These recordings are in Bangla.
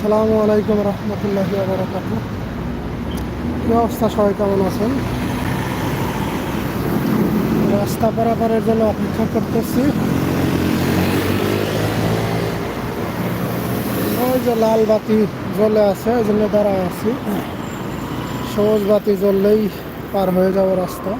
আসসালামু আলাইকুম রহমতুল্লাহি বারাকাত। কি অবস্থা সবাই, কেমন আছেন? রাস্তা পারাপারের জন্য অপেক্ষা করতেছি। ওই যে লাল বাতি জ্বলে আছে ওই জন্য দাঁড়ায় আছি। সবুজ বাতি জ্বললেই পার হয়ে যাব রাস্তা।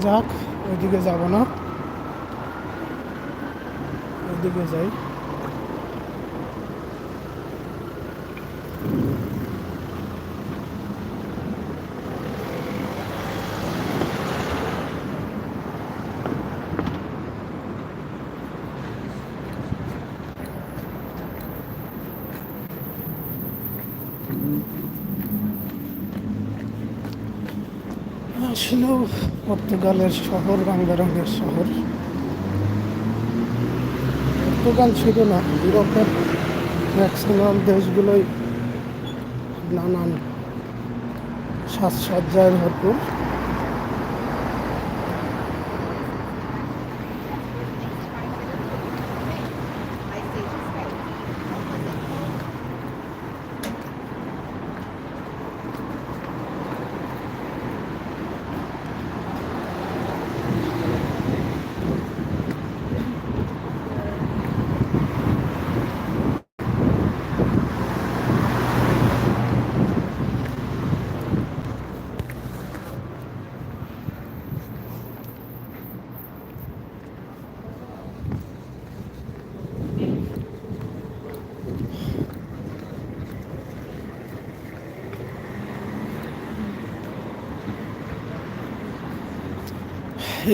যাক ওইদিকে যাব না ওইদিকে যাই আসলেও পর্তুগালের শহর রঙের শহর। পর্তুগাল ছিল না ইউরোপের ম্যাক্সিমাম দেশগুলোই নানান সাজসজ্জায় ভরপুর।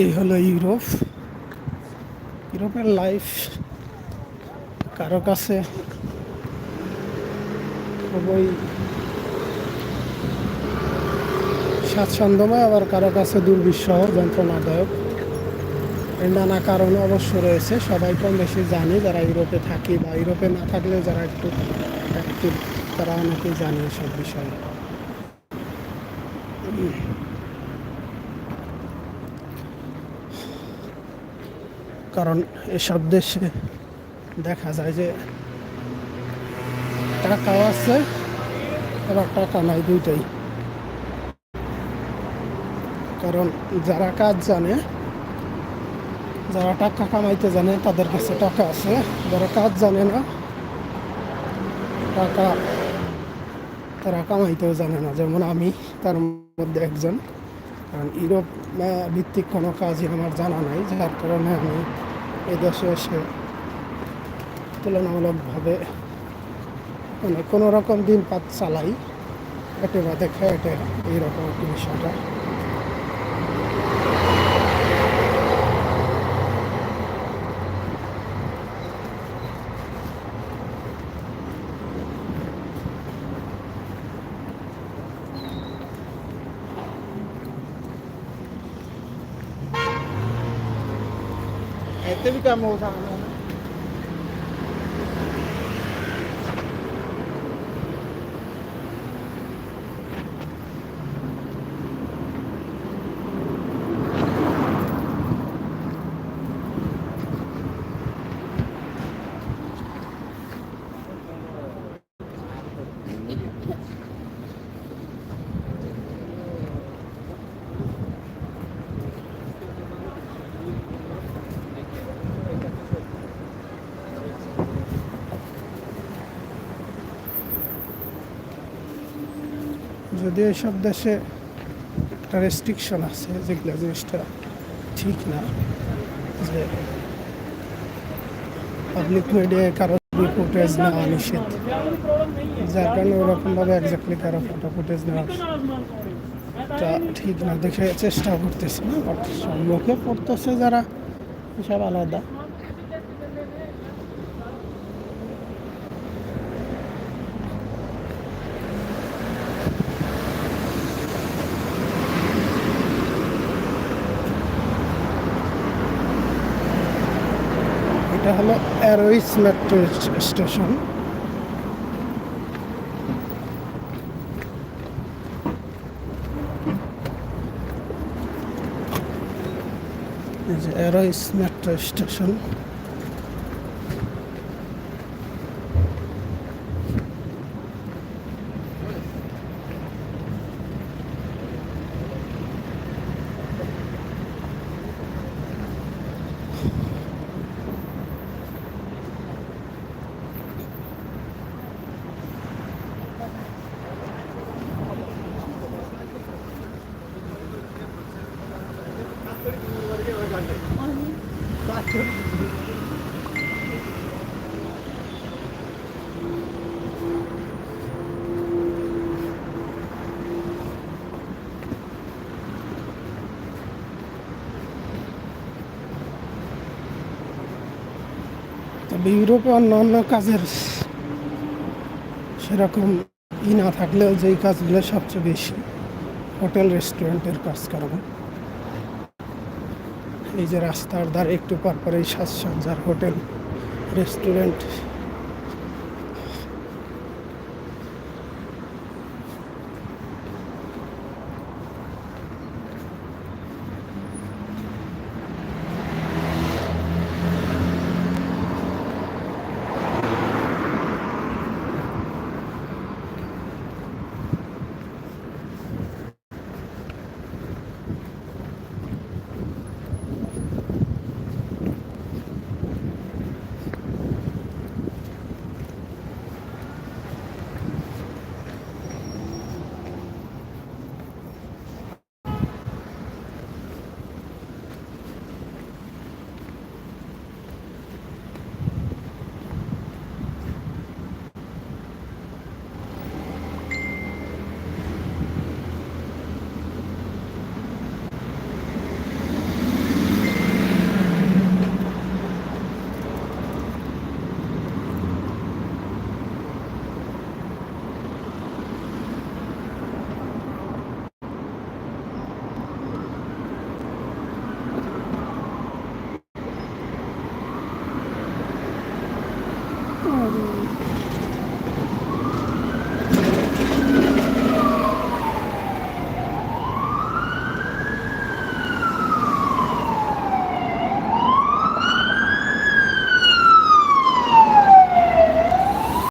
এই হলো ইউরোপ। ইউরোপের লাইফ কারও কাছে খুবই স্বাচ্ছন্দ্যময়, আবার কারও কাছে দুর্বিষহ, যন্ত্রণাদায়ক। এর নানা কারণ অবশ্য রয়েছে, সবাই কম বেশি জানি যারা ইউরোপে থাকি বা ইউরোপে না থাকলেও যারা একটু অ্যাক্টিভ তারা অনেকেই জানে সব বিষয়ে। কারণ এসব দেশে দেখা যায় যে টাকাও আছে, আবার টাকা নাই দুইটাই। কারণ যারা কাজ জানে, যারা টাকা কামাইতে জানে, তাদের কাছে টাকা আছে। যারা কাজ জানে না, টাকা তারা কামাইতেও জানে না। যেমন আমি, তার মধ্যে একজন। কারণ ইউরোপ ভিত্তিক কোনো কাজই আমার জানা নাই, যার কারণে আমি এই দেশে এসে তুলনামূলকভাবে মানে কোনো রকম দিন পাত চালাই হেঁটে বা দেখে এটা এইরকম একটি বিষয়টা। teve que amortizar, né? যদিও এসব দেশে একটা রেস্ট্রিকশন আছে যেগুলো জিনিসটা ঠিক না, যে পাবলিক মিডিয়ায় কারও ফুটেজ নেওয়া নিষেধ, যার কারণে ওরকমভাবে একজাক্টলি কারও ফটো ফুটেজ নেওয়া তা ঠিক না। দেখে চেষ্টা করতেছি না সম্মুখে পড়তেছে যারা এসব আলাদা এটা হলো অ্যারোইস মেট্রো স্টেশন অ্যারোইস মেট্রো স্টেশন ইউরোপে অন্যান্য কাজের সেরকম ই না থাকলেও যেই কাজগুলো সবচেয়ে বেশি হোটেল, রেস্টুরেন্টের কাজ করানো এই যে রাস্তার ধারে একটু পরপরেই সাজসজ্জার হোটেল, রেস্টুরেন্ট